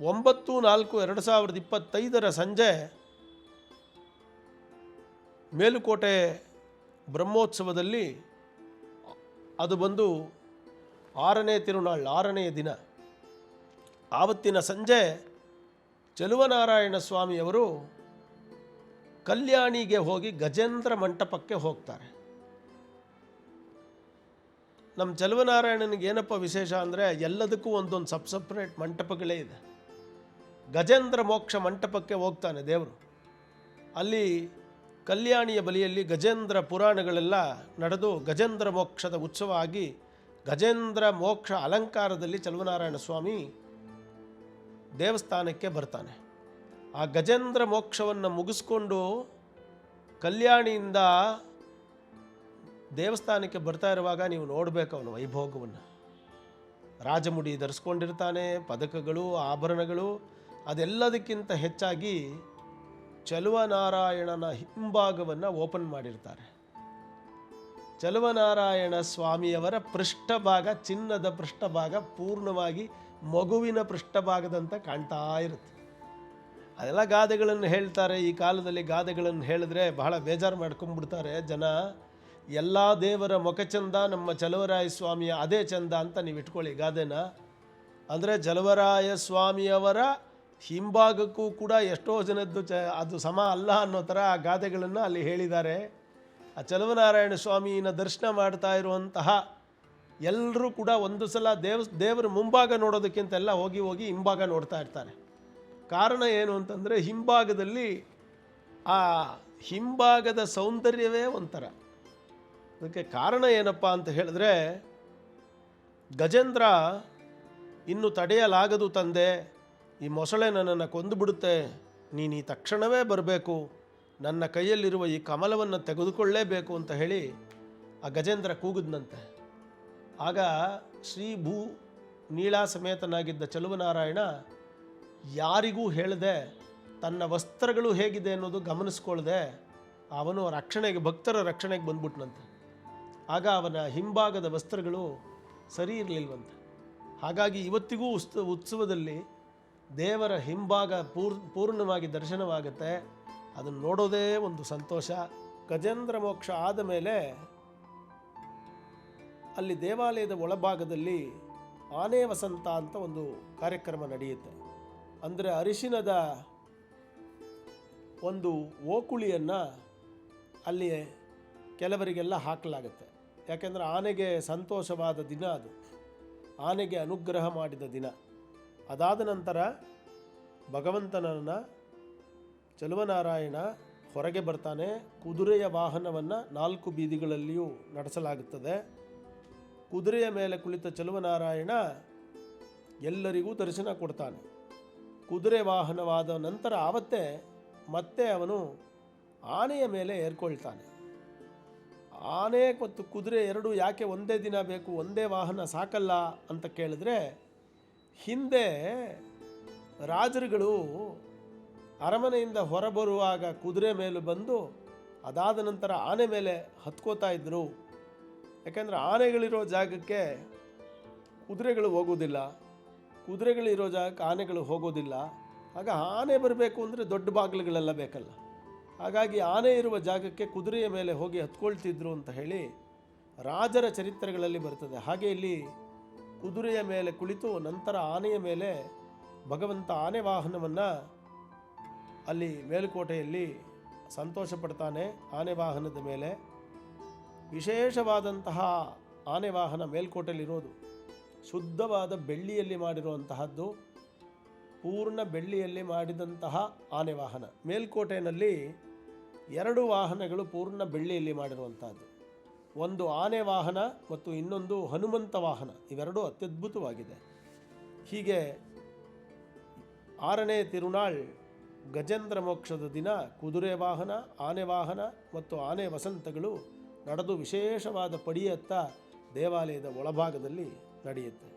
ಒಂಬತ್ತು ನಾಲ್ಕು ಎರಡು ಸಾವಿರದ ಇಪ್ಪತ್ತೈದರ ಸಂಜೆ ಮೇಲುಕೋಟೆ ಬ್ರಹ್ಮೋತ್ಸವದಲ್ಲಿ ಅದು ಬಂದು ಆರನೇ ತಿರುನಾಳ್ ಆರನೆಯ ದಿನ. ಆವತ್ತಿನ ಸಂಜೆ ಚೆಲುವನಾರಾಯಣ ಸ್ವಾಮಿಯವರು ಕಲ್ಯಾಣಿಗೆ ಹೋಗಿ ಗಜೇಂದ್ರ ಮಂಟಪಕ್ಕೆ ಹೋಗ್ತಾರೆ. ನಮ್ಮ ಚೆಲುವನಾರಾಯಣನಿಗೆ ಏನಪ್ಪ ವಿಶೇಷ ಅಂದರೆ ಎಲ್ಲದಕ್ಕೂ ಒಂದೊಂದು ಸಬ್ ಸಪ್ರೇಟ್ ಮಂಟಪಗಳೇ ಇದೆ. ಗಜೇಂದ್ರ ಮೋಕ್ಷ ಮಂಟಪಕ್ಕೆ ಹೋಗ್ತಾನೆ ದೇವರು. ಅಲ್ಲಿ ಕಲ್ಯಾಣಿಯ ಬಲಿಯಲ್ಲಿ ಗಜೇಂದ್ರ ಪುರಾಣಗಳೆಲ್ಲ ನಡೆದು ಗಜೇಂದ್ರ ಮೋಕ್ಷದ ಉತ್ಸವ ಆಗಿ ಗಜೇಂದ್ರ ಮೋಕ್ಷ ಅಲಂಕಾರದಲ್ಲಿ ಚಲುವನಾರಾಯಣ ಸ್ವಾಮಿ ದೇವಸ್ಥಾನಕ್ಕೆ ಬರ್ತಾನೆ. ಆ ಗಜೇಂದ್ರ ಮೋಕ್ಷವನ್ನು ಮುಗಿಸ್ಕೊಂಡು ಕಲ್ಯಾಣಿಯಿಂದ ದೇವಸ್ಥಾನಕ್ಕೆ ಬರ್ತಾ ಇರುವಾಗ ನೀವು ನೋಡಬೇಕು ಅವನ ವೈಭೋಗವನ್ನು. ರಾಜಮುಡಿ ಧರಿಸ್ಕೊಂಡಿರ್ತಾನೆ, ಪದಕಗಳು, ಆಭರಣಗಳು ಅದೆಲ್ಲದಕ್ಕಿಂತ ಹೆಚ್ಚಾಗಿ ಚಲುವನಾರಾಯಣನ ಹಿಂಭಾಗವನ್ನು ಓಪನ್ ಮಾಡಿರ್ತಾರೆ. ಚಲುವನಾರಾಯಣ ಸ್ವಾಮಿಯವರ ಪೃಷ್ಠಭಾಗ, ಚಿನ್ನದ ಪೃಷ್ಠಭಾಗ ಪೂರ್ಣವಾಗಿ ಮಗುವಿನ ಪೃಷ್ಠಭಾಗದಂತೆ ಕಾಣ್ತಾ ಇರುತ್ತೆ. ಅದೆಲ್ಲ ಗಾದೆಗಳನ್ನು ಹೇಳ್ತಾರೆ. ಈ ಕಾಲದಲ್ಲಿ ಗಾದೆಗಳನ್ನು ಹೇಳಿದ್ರೆ ಬಹಳ ಬೇಜಾರು ಮಾಡ್ಕೊಂಡ್ಬಿಡ್ತಾರೆ ಜನ. ಎಲ್ಲ ದೇವರ ಮುಖಚಂದ ನಮ್ಮ ಚಲುವರಾಯ ಸ್ವಾಮಿಯ ಅದೇ ಚಂದ ಅಂತ ನೀವು ಇಟ್ಕೊಳ್ಳಿ ಗಾದೆನ. ಅಂದರೆ ಚಲುವರಾಯ ಸ್ವಾಮಿಯವರ ಹಿಂಭಾಗಕ್ಕೂ ಕೂಡ ಎಷ್ಟೋ ಜನದ್ದು ಚ, ಅದು ಸಮ ಅಲ್ಲ ಅನ್ನೋ ಥರ ಆ ಗಾದೆಗಳನ್ನು ಅಲ್ಲಿ ಹೇಳಿದ್ದಾರೆ. ಆ ಚಲುವನಾರಾಯಣ ಸ್ವಾಮಿನ ದರ್ಶನ ಮಾಡ್ತಾ ಇರುವಂತಹ ಎಲ್ಲರೂ ಕೂಡ ಒಂದು ಸಲ ದೇವ, ದೇವರ ಮುಂಭಾಗ ನೋಡೋದಕ್ಕಿಂತೆಲ್ಲ ಹೋಗಿ ಹೋಗಿ ಹಿಂಭಾಗ ನೋಡ್ತಾ ಇರ್ತಾರೆ. ಕಾರಣ ಏನು ಅಂತಂದರೆ ಹಿಂಭಾಗದಲ್ಲಿ ಆ ಹಿಂಭಾಗದ ಸೌಂದರ್ಯವೇ ಒಂಥರ. ಅದಕ್ಕೆ ಕಾರಣ ಏನಪ್ಪ ಅಂತ ಹೇಳಿದ್ರೆ ಗಜೇಂದ್ರ ಇನ್ನು ತಡೆಯಲಾಗದು ತಂದೆ. ಈ ಮೊಸಳೆ ನನ್ನನ್ನು ಕೊಂದು ಬಿಡುತ್ತೆ. ನೀನು ಈ ತಕ್ಷಣವೇ ಬರಬೇಕು. ನನ್ನ ಕೈಯಲ್ಲಿರುವ ಈ ಕಮಲವನ್ನು ತೆಗೆದುಕೊಳ್ಳೇಬೇಕು ಅಂತ ಹೇಳಿ ಆ ಗಜೇಂದ್ರ ಕೂಗಿದ್ನಂತೆ. ಆಗ ಶ್ರೀ ಭೂ ನೀಳಾ ಸಮೇತನಾಗಿದ್ದ ಚಲುವನಾರಾಯಣ, ಯಾರಿಗೂ ಹೇಳದೆ, ತನ್ನ ವಸ್ತ್ರಗಳು ಹೇಗಿದೆ ಅನ್ನೋದು ಗಮನಿಸ್ಕೊಳ್ಳದೆ ಅವನು ರಕ್ಷಣೆಗೆ, ಭಕ್ತರ ರಕ್ಷಣೆಗೆ ಬಂದ್ಬಿಟ್ನಂತೆ. ಆಗ ಅವನ ಹಿಂಭಾಗದ ವಸ್ತ್ರಗಳು ಸರಿ ಇರಲಿಲ್ವಂತೆ. ಹಾಗಾಗಿ ಇವತ್ತಿಗೂ ಉತ್ಸ ಉತ್ಸವದಲ್ಲಿ ದೇವರ ಹಿಂಭಾಗ ಪೂರ್, ಪೂರ್ಣವಾಗಿ ದರ್ಶನವಾಗುತ್ತೆ. ಅದನ್ನು ನೋಡೋದೇ ಒಂದು ಸಂತೋಷ. ಗಜೇಂದ್ರ ಮೋಕ್ಷ ಆದ ಮೇಲೆ ಅಲ್ಲಿ ದೇವಾಲಯದ ಒಳಭಾಗದಲ್ಲಿ ಆನೆ ವಸಂತ ಅಂತ ಒಂದು ಕಾರ್ಯಕ್ರಮ ನಡೆಯುತ್ತೆ. ಅಂದರೆ ಅರಿಶಿನದ ಒಂದು ಓಕುಳಿಯನ್ನು ಅಲ್ಲಿ ಕೆಲವರಿಗೆಲ್ಲ ಹಾಕಲಾಗುತ್ತೆ. ಯಾಕೆಂದರೆ ಆನೆಗೆ ಸಂತೋಷವಾದ ದಿನ ಅದು. ಆನೆಗೆ ಅನುಗ್ರಹ ಮಾಡಿದ ದಿನ. ಅದಾದ ನಂತರ ಭಗವಂತನನ್ನು ಚಲುವನಾರಾಯಣ ಹೊರಗೆ ಬರ್ತಾನೆ. ಕುದುರೆಯ ವಾಹನವನ್ನು ನಾಲ್ಕು ಬೀದಿಗಳಲ್ಲಿಯೂ ನಡೆಸಲಾಗುತ್ತದೆ. ಕುದುರೆಯ ಮೇಲೆ ಕುಳಿತ ಚಲುವನಾರಾಯಣ ಎಲ್ಲರಿಗೂ ದರ್ಶನ ಕೊಡ್ತಾನೆ. ಕುದುರೆ ವಾಹನವಾದ ನಂತರ ಆವತ್ತೇ ಮತ್ತೆ ಅವನು ಆನೆಯ ಮೇಲೆ ಏರ್ಕೊಳ್ತಾನೆ. ಆನೆ ಮತ್ತು ಕುದುರೆ ಎರಡು ಯಾಕೆ ಒಂದೇ ದಿನ ಬೇಕು, ಒಂದೇ ವಾಹನ ಸಾಕಲ್ಲ ಅಂತ ಕೇಳಿದ್ರೆ ಹಿಂದೆ ರಾಜರುಗಳು ಅರಮನೆಯಿಂದ ಹೊರಬರುವಾಗ ಕುದುರೆ ಮೇಲೆ ಬಂದು ಅದಾದ ನಂತರ ಆನೆ ಮೇಲೆ ಹತ್ಕೋತಾ ಇದ್ದರು ಯಾಕೆಂದರೆ ಆನೆಗಳಿರೋ ಜಾಗಕ್ಕೆ ಕುದುರೆಗಳು ಹೋಗೋದಿಲ್ಲ. ಕುದುರೆಗಳಿರೋ ಜಾಗಕ್ಕೆ ಆನೆಗಳು ಹೋಗೋದಿಲ್ಲ. ಆಗ ಆನೆ ಬರಬೇಕು ಅಂದರೆ ದೊಡ್ಡ ಬಾಗಿಲುಗಳೆಲ್ಲ ಬೇಕಲ್ಲ. ಹಾಗಾಗಿ ಆನೆ ಇರುವ ಜಾಗಕ್ಕೆ ಕುದುರೆಯ ಮೇಲೆ ಹೋಗಿ ಹತ್ಕೊಳ್ತಿದ್ರು ಅಂತ ಹೇಳಿ ರಾಜರ ಚರಿತ್ರೆಗಳಲ್ಲಿ ಬರ್ತದೆ. ಹಾಗೆ ಇಲ್ಲಿ ಕುದುರೆಯ ಮೇಲೆ ಕುಳಿತು ನಂತರ ಆನೆಯ ಮೇಲೆ ಭಗವಂತ ಆನೆ ವಾಹನವನ್ನು ಅಲ್ಲಿ ಮೇಲುಕೋಟೆಯಲ್ಲಿ ಸಂತೋಷ ಪಡ್ತಾನೆ ಆನೆ ವಾಹನದ ಮೇಲೆ ವಿಶೇಷವಾದಂತಹ ಆನೆ ವಾಹನ ಮೇಲ್ಕೋಟೆಯಲ್ಲಿರೋದು. ಶುದ್ಧವಾದ ಬೆಳ್ಳಿಯಲ್ಲಿ ಮಾಡಿರುವಂತಹದ್ದು, ಪೂರ್ಣ ಬೆಳ್ಳಿಯಲ್ಲಿ ಮಾಡಿದಂತಹ ಆನೆ ವಾಹನ. ಮೇಲ್ಕೋಟೆಯಲ್ಲಿ ಎರಡು ವಾಹನಗಳು ಪೂರ್ಣ ಬೆಳ್ಳಿಯಲ್ಲಿ ಮಾಡಿರುವಂತಹದ್ದು. ಒಂದು ಆನೆ ವಾಹನ ಮತ್ತು ಇನ್ನೊಂದು ಹನುಮಂತ ವಾಹನ, ಇವೆರಡೂ ಅತ್ಯದ್ಭುತವಾಗಿದೆ. ಹೀಗೆ ಆರನೇ ತಿರುನಾಳ್ ಗಜೇಂದ್ರ ಮೋಕ್ಷದ ದಿನ, ಕುದುರೆ ವಾಹನ, ಆನೆ ವಾಹನ ಮತ್ತು ಆನೆ ವಸಂತಗಳು ನಡೆದು ವಿಶೇಷವಾದ ಪಡಿಯತ್ತ ದೇವಾಲಯದ ಒಳಭಾಗದಲ್ಲಿ ನಡೆಯುತ್ತೆ.